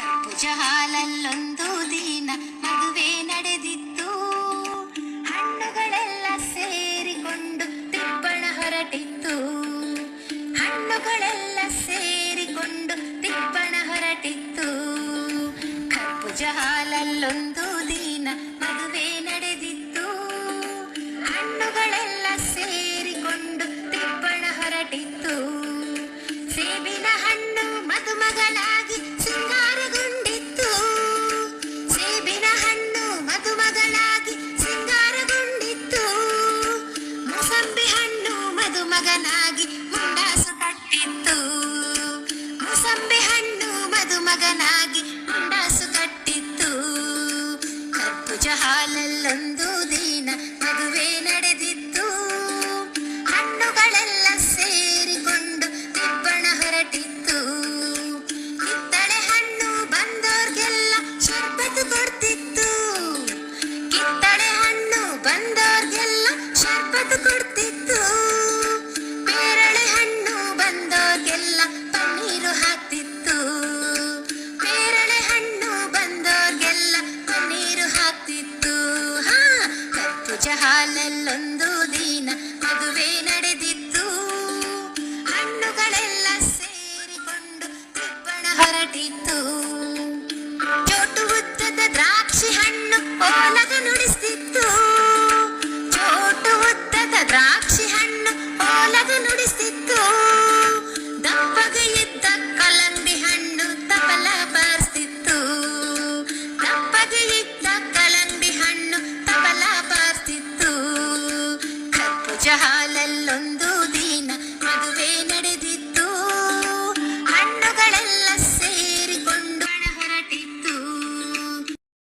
ಕಪ್ಪುಜ ಹಾಲಲ್ಲೊಂದು ದಿನ ಮದುವೆ ನಡೆದಿತ್ತು. ಹಣ್ಣುಗಳೆಲ್ಲ ಸೇರಿಕೊಂಡು ತಿಪ್ಪಣ ಹೊರಟಿತ್ತು. ಹಣ್ಣುಗಳೆಲ್ಲ ಸೇರಿಕೊಂಡು ತಿಪ್ಪಣ ಹೊರಟಿತ್ತು. ಕಪ್ಪು ಹಾಲಲ್ಲೊಂದು ಹಣ್ಣು ಮದುಮಗನಾಗಿ ಮುಂಡಾಸು ಕಟ್ಟಿತ್ತು. ಮೂಸಂಬಿ ಹಣ್ಣು ಮದುಮಗನಾಗಿ ಮುಂಡಾಸು ಕಟ್ಟಿತ್ತು. ಕಪ್ಪುಜ ಹಾಲಲ್ಲೊಂದು ದಿನ ಮದುವೆ ನಡೆದಿತ್ತು. ಹಣ್ಣುಗಳೆಲ್ಲ ಸೇರಿಕೊಂಡು ತಿಪ್ಪಣ ಹೊರಟಿತ್ತು. ಕಿತ್ತಳೆ ಹಣ್ಣು ಬಂದೋರ್ಗೆಲ್ಲ ಶರ್ಬತ್ತು ಕೊಡ್ತಿತ್ತು. ಕಿತ್ತಳೆ ಹಣ್ಣು ಬಂದೋರ್ಗೆಲ್ಲ ಶರ್ಬತ್ತು ಜಹಾಲಲ್ಲೊಂದು ದಿನ ಮದುವೆ ನಡೆದಿದ್ದು, ಹಣ್ಣುಗಳೆಲ್ಲ ಸೇರಿಕೊಂಡು ಕಬ್ಬಣ ಹೊರಟಿತ್ತು. ಚೋಟು ಉದ್ದದ ದ್ರಾಕ್ಷಿ ಹಣ್ಣು ಓಲಗ ನುಡಿಸ್ತಿತ್ತು. ಚೋಟು ಉದ್ದದ ದ್ರಾಕ್ಷಿ ಹಣ್ಣು ಓಲಗ ನುಡಿಸ್ತಿತ್ತು. ದಪ್ಪಗೆ ಎದ್ದ